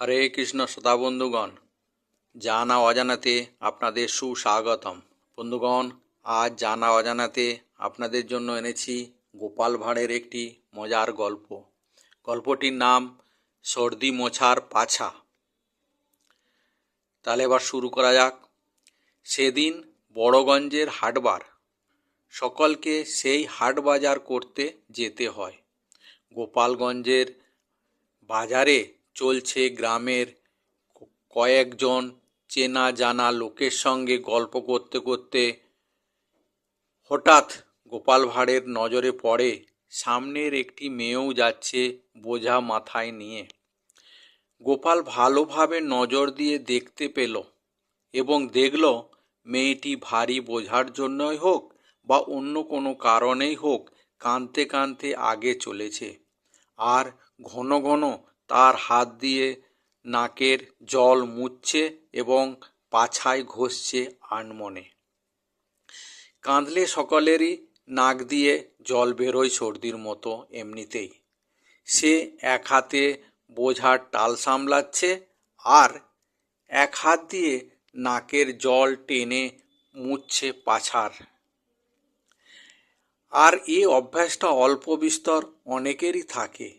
হরে কৃষ্ণ শ্রোতা বন্ধুগণ, জানা অজানাতে আপনাদের সুস্বাগতম। বন্ধুগণ, আজ জানা অজানাতে আপনাদের জন্য এনেছি গোপাল ভাঁড়ের একটি মজার গল্প। গল্পটির নাম সর্দি মোছার পাছা। তাহলে এবার শুরু করা যাক। সেদিন বড়গঞ্জের হাটবার, সকলকে সেই হাট বাজার করতে যেতে হয়। গোপালগঞ্জের বাজারে চলছে গ্রামের কয়েকজন চেনা জানা লোকের সঙ্গে গল্প করতে করতে হঠাৎ গোপাল ভাঁড়ের নজরে পড়ে, সামনের একটি মেয়েও যাচ্ছে বোঝা মাথায় নিয়ে। গোপাল ভালোভাবে নজর দিয়ে দেখতে পেল এবং দেখল, মেয়েটি ভারী বোঝার জন্যই হোক বা অন্য কোনো কারণেই হোক, কাঁদতে কাঁদতে আগে চলেছে। আর ঘন ঘন তার হাত দিয়ে নাকের জল মুছছে এবং পাছায় ঘষছে আনমনে। কাঁদলে সকলেরই নাক দিয়ে জল বেরোয় সর্দির মতো এমনিতেই। সে এক হাতে বোঝার টাল সামলাচ্ছে আর এক হাত দিয়ে নাকের জল টেনে মুছছে পাছার। আর এ অভ্যাসটা অল্প বিস্তর অনেকেরই থাকে।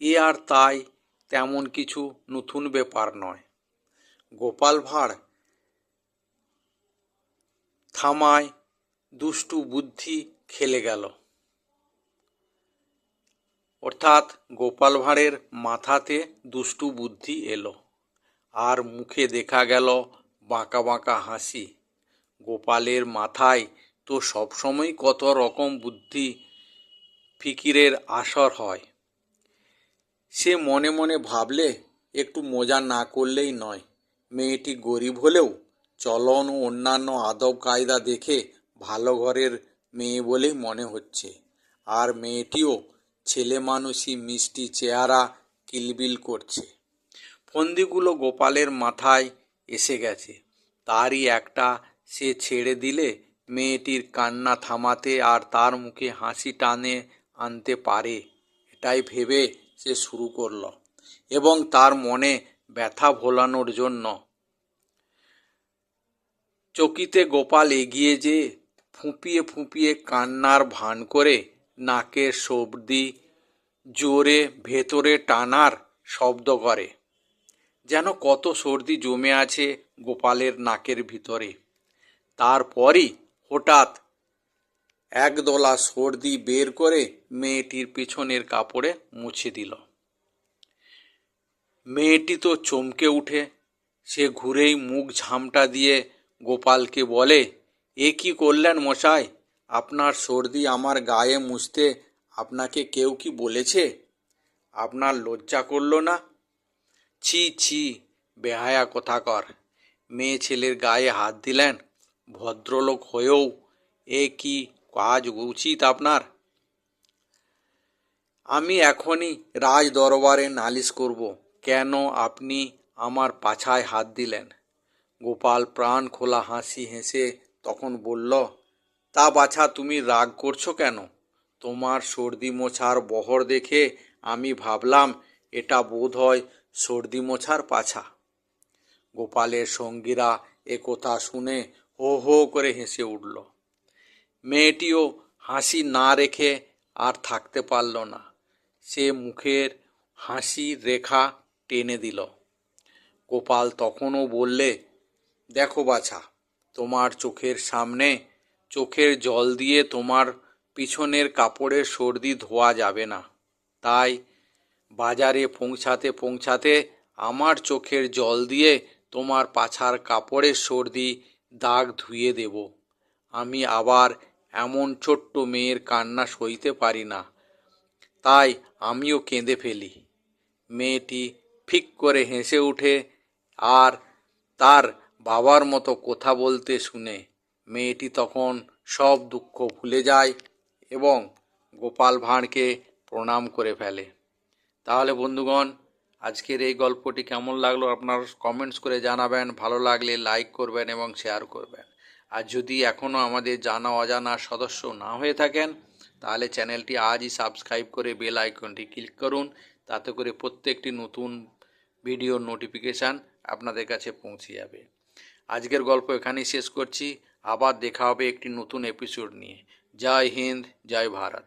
এ আর তাই তেমন কিছু নতুন ব্যাপার নয়। গোপাল ভাঁড় থামায় দুষ্টু বুদ্ধি খেলে গেল। অর্থাৎ গোপাল ভাঁড়ের মাথাতে দুষ্টু বুদ্ধি এলো আর মুখে দেখা গেল বাঁকা বাঁকা হাসি। গোপালের মাথায় তো সবসময় কত রকম বুদ্ধি ফিকিরের আসর হয়। সে মনে মনে ভাবলে, একটু মজা না করলেই নয়। মেয়েটি গরিব হলেও চলন ও অন্যান্য আদব কায়দা দেখে ভালো ঘরের মেয়ে বলেই মনে হচ্ছে। আর মেয়েটিও ছেলে মানুষই মিষ্টি চেহারা কিলবিল করছে। ফন্দিগুলো গোপালের মাথায় এসে গেছে। তারই একটা সে ছেড়ে দিলে মেয়েটির কান্না থামাতে আর তার মুখে হাসি টানে আনতে পারে, এটাই ভেবে সে শুরু করল এবং তার মনে ব্যথা ভোলানোর জন্য। চকিতে গোপাল এগিয়ে যে ফুঁপিয়ে ফুঁপিয়ে কান্নার ভান করে নাকের সর্দি জোরে ভেতরে টানার শব্দ করে, যেন কত সর্দি জমে আছে গোপালের নাকের ভিতরে। তারপরই হঠাৎ একদলা সর্দি বের করে মেয়েটির পিছনের কাপড়ে মুছে দিল। মেয়েটি তো চমকে উঠে, সে ঘুরেই মুখ ঝামটা দিয়ে গোপালকে বলে, এ কি করলেন মশাই? আপনার সর্দি আমার গায়ে মুছতে আপনাকে কেউ কি বলেছে? আপনার লজ্জা করল না? ছি ছি, বেহায়া কথাকর। মেয়ে ছেলের গায়ে হাত দিলেন, ভদ্রলোক হয়েও এ কি কাজ উচিত আপনার? আমি এখনই রাজ দরবারে নালিশ করব, কেন আপনি আমার পাছায় হাত দিলেন? গোপাল প্রাণ খোলা হাসি হেসে তখন বলল, তা বাছা, তুমি রাগ করছ কেন? তোমার সর্দি মোছার বহর দেখে আমি ভাবলাম, এটা বোধ হয় সর্দি মোছার পাছা। গোপালের সঙ্গীরা এ কথা শুনে হো হো করে হেসে উঠল। মেয়েটিও হাসি না রেখে আর থাকতে পারল না। সে মুখের হাসির রেখা টেনে দিল। গোপাল তখনও বললে, দেখো বাছা, তোমার চোখের সামনে চোখের জল দিয়ে তোমার পিছনের কাপড়ের সর্দি ধোয়া যাবে না। তাই বাজারে পৌঁছাতে পৌঁছাতে আমার চোখের জল দিয়ে তোমার পাছার কাপড়ের সর্দি দাগ ধুয়ে দেব। আমি আবার এমন ছোট্ট মেয়ের কান্না সইতে পারি না। তাই আমিও কেঁদে ফেলি। মেয়েটি ফিক করে হেসে উঠে আর তার বাবার মতো কথা বলতে শুনে মেয়েটি তখন সব দুঃখ ভুলে যায় এবং গোপাল ভাঁড়কে প্রণাম করে ফেলে। তাহলে বন্ধুগণ, আজকের এই গল্পটি কেমন লাগল আপনার কমেন্টস করে জানাবেন। ভালো লাগলে লাইক করবেন এবং শেয়ার করবেন। আর যদি এখনও আমাদের জানা অজানা সদস্য না হয়ে থাকেন, তাহলে চ্যানেলটি আজই সাবস্ক্রাইব করে বেল আইকনটি ক্লিক করুন। তাতে করে প্রত্যেকটি নতুন ভিডিওর নোটিফিকেশান আপনাদের কাছে পৌঁছে যাবে। আজকের গল্প এখানেই শেষ করছি। আবার দেখা হবে একটি নতুন এপিসোড নিয়ে। জয় হিন্দ, জয় ভারত।